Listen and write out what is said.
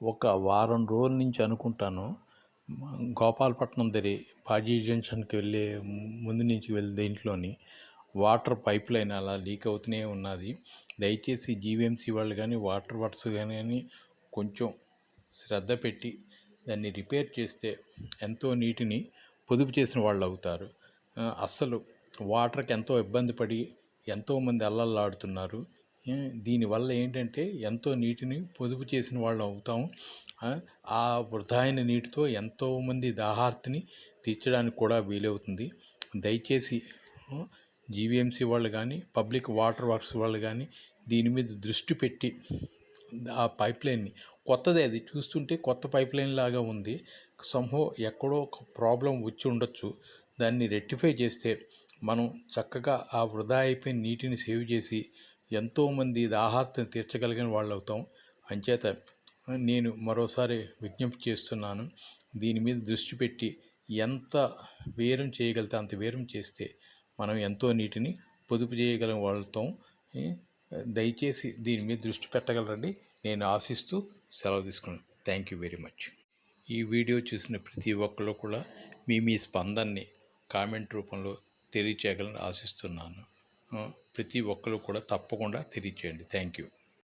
ఒక వారం రోజుల నుంచి అనుకుంటాను. గోపాలపట్నం దగ్గర పాజీ జంక్షన్కి వెళ్ళే ముందు నుంచి వెళ్ళే దీంట్లోని వాటర్ పైప్ లైన్ అలా లీక్ అవుతూనే ఉన్నది. దయచేసి జీవీఎంసీ వాళ్ళు కానీ వాటర్ వర్క్స్ కానీ కొంచెం శ్రద్ధ పెట్టి దాన్ని రిపేర్ చేస్తే ఎంతో నీటిని పొదుపు చేసిన వాళ్ళు అవుతారు. అస్సలు వాటర్కి ఎంతో ఇబ్బంది పడి ఎంతోమంది అల్లల్లాడుతున్నారు దీనివల్ల ఏంటంటే ఎంతో నీటిని పొదుపు చేసిన వాళ్ళు అవుతాం ఆ, వృధాయిన వృధా అయిన నీటితో ఎంతోమంది దాహార్తిని తీర్చడానికి కూడా వీలవుతుంది. దయచేసి జీవీఎంసీ వాళ్ళు కానీ పబ్లిక్ వాటర్ వర్క్స్ వాళ్ళు కానీ దీని మీద దృష్టి పెట్టి ఆ పైప్ లైన్ని కొత్తదే అది చూస్తుంటే కొత్త పైప్ లైన్ లాగా ఉంది. సంహో ఎక్కడో ఒక ప్రాబ్లం వచ్చి ఉండొచ్చు. దాన్ని రెక్టిఫై చేస్తే మనం చక్కగా ఆ వృధా అయిపోయిన నీటిని సేవ్ చేసి ఎంతోమంది దాహార్తను తీర్చగలిగిన వాళ్ళు అవుతాం అంచేత నేను మరోసారి విజ్ఞప్తి చేస్తున్నాను. దీని మీద దృష్టి పెట్టి ఎంత వేరం చేయగలితే అంత వేరం చేస్తే మనం ఎంతో నీటిని పొదుపు చేయగలం వాళ్ళతో దయచేసి దీని మీద దృష్టి పెట్టగలరండి. నేను ఆశిస్తూ సెలవు తీసుకున్నాను. Thank you very much. ఈ వీడియో చూసిన ప్రతి ఒక్కరు కూడా మీ మీ స్పందనని కామెంట్ రూపంలో తెలియచేయగలని ఆశిస్తున్నాను. ప్రతి ఒక్కరు కూడా తప్పకుండా తెలియచేయండి. Thank you